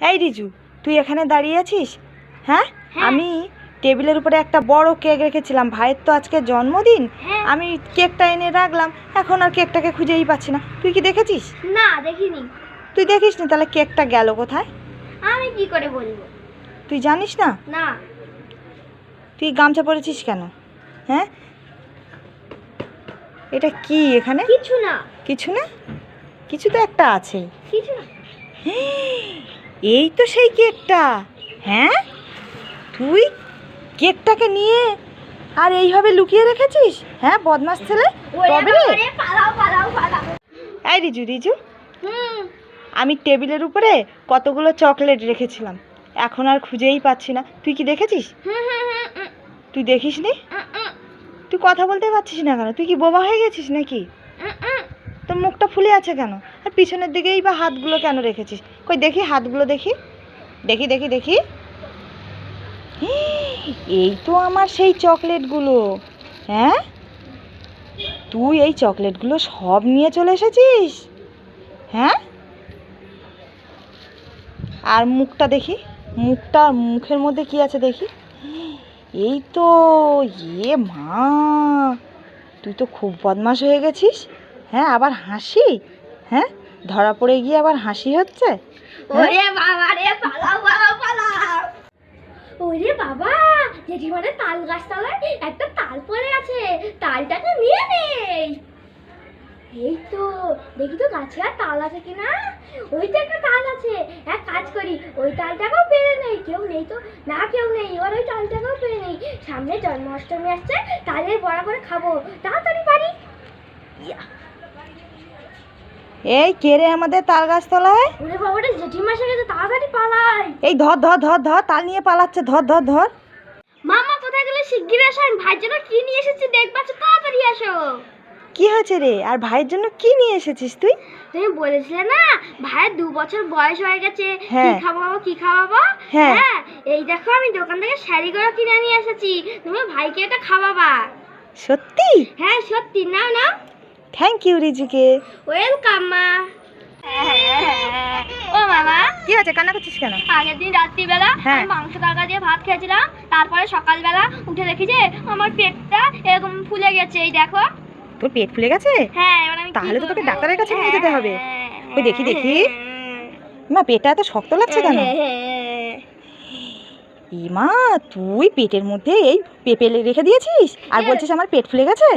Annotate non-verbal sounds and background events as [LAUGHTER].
এই রিজু তুই এখানে দাঁড়িয়ে আছিস? হ্যাঁ? হ্যাঁ। আমি টেবিলের উপরে একটা বড় কেক রেখেছিলাম। ভাইয়ের তো আজকে জন্মদিন। হ্যাঁ। আমি কেকটা এনে রাখলাম। এখন আর কেকটাকে খুঁজেই পাচ্ছি না। তুই কি দেখেছিস? না দেখিনি। তুই দেখিস নি তাহলে কেকটা গেল কোথায়? আমি কি করে বলব? তুই জানিস না? না। তুই গামছা পরেছিস কেন? হ্যাঁ? এটা কি এখানে? কিছু না। কিছু না? কিছু তো একটা আছে। কিছু না। এই তো সেই কেকটা হ্যাঁ? তুই কেকটাকে নিয়ে আর এইভাবে লুকিয়ে রেখেছিস? হ্যাঁ বদমাস ছেলে? তবে রে। এই রিজু রিজু। আমি টেবিলের উপরে কতগুলো চকলেট রেখেছিলাম। এখন আর খুঁজেই পাচ্ছি না। তুই কি দেখেছিস? তুই দেখিস নি তুই কথা বলতে পারছিস না কেন? তুই কি বোবা হয়ে গেছিস নাকি। তোর মুখটা ফুলে আছে কেন? আর পিছনের দিকেই বা হাতগুলো কেন রেখেছিস? কই, দেখি হাতগুলো দেখি। দেখি দেখি দেখি। [GASPS] এই তো আমার সেই চকলেটগুলো। হ্যাঁ? তুই এই চকলেটগুলো সব নিয়ে চলে এসেছিস? হ্যাঁ? আর মুখটা দেখি। মুখটা মুখের মধ্যে কি আছে দেখি? [GASPS] এই তো ইয়ে মা। তুই তো খুব বদমাশ হয়ে গেছিস। হ্যাঁ আবার হাসি? হ্যাঁ? ধরা পড়ে গিয়ে আবার হাসি হচ্ছে? ওরে বাবা রে ওরে বাবা। জেঠিমানের তাল গাছতলায় একটা তাল পড়ে আছে তালটাকে নিয়ে নেই। এই তো দেখি তো গাছে আর তাল আছে কিনা। ওই তো একটা তাল আছে। এক কাজ করি ওই তালটাকেও পেরে নেই কেউ নেই তো। না কেউ নেই এবার ওই তালটাকেও পেরে নেই। সামনে জন্মাষ্টমী আসছে তালের বড়া করে খাব। তাড়াতাড়ি পারি ইয়া, এই কে রে আমাদের তাল গাছতলায় ওরে বাবা রে জেঠিমা এসে গেছে তাড়াতাড়ি পালাই। এই ধর ধর ধর ধর তাল নিয়ে পালাচ্ছে ধর ধর ধর। মামা কোথায় গেলে শিগগির আসো? আমি ভাইয়ের জন্য কি নিয়ে এসেছি দেখবা তাড়াতাড়ি আসো। কি হয়েছে রে? আর ভাইয়ের জন্য কি নিয়ে এসেছিস তুই? তুমি বলেছিলে না ভাইয়ের দু বছর বয়স হয়ে গেছে। কি হ্যাঁ। খাওয়াবো কি খাওয়াবো হ্যাঁ। এই দেখো আমি দোকান থেকে শাড়ি করে কিনে নিয়ে এসেছি। তুমি ভাইকে এটা খাওয়াবা। সত্যি? হ্যাঁ সত্যি নাও নাও। থ্যাংক ইউ রিজিকে ওয়েলকাম মা ও মামা কি হয়েছে? কান্না করছিস কেন? আগের দিন রাত্রিবেলা হ্যাঁ। আমি মাংস তরকা দিয়ে ভাত খেয়েছিলাম তারপরে সকালবেলা উঠে দেখি যে আমার পেটটা এরকম ফুলে গেছে এই দেখো। তোর পেট ফুলে গেছে? হ্যাঁ এবার আমি তাহলে তো তোকে ডাক্তারের কাছে নিয়ে যেতে হবে। হ্যাঁ, ওই দেখি, দেখি। হ্যাঁ, মা পেটটা এত শক্ত লাগছে কেন? হ্যাঁ। ইমা তুই পেটের মধ্যে এই পেঁপে রেখে দিয়েছিস? আর বলছিস আমার পেট ফুলে গেছে?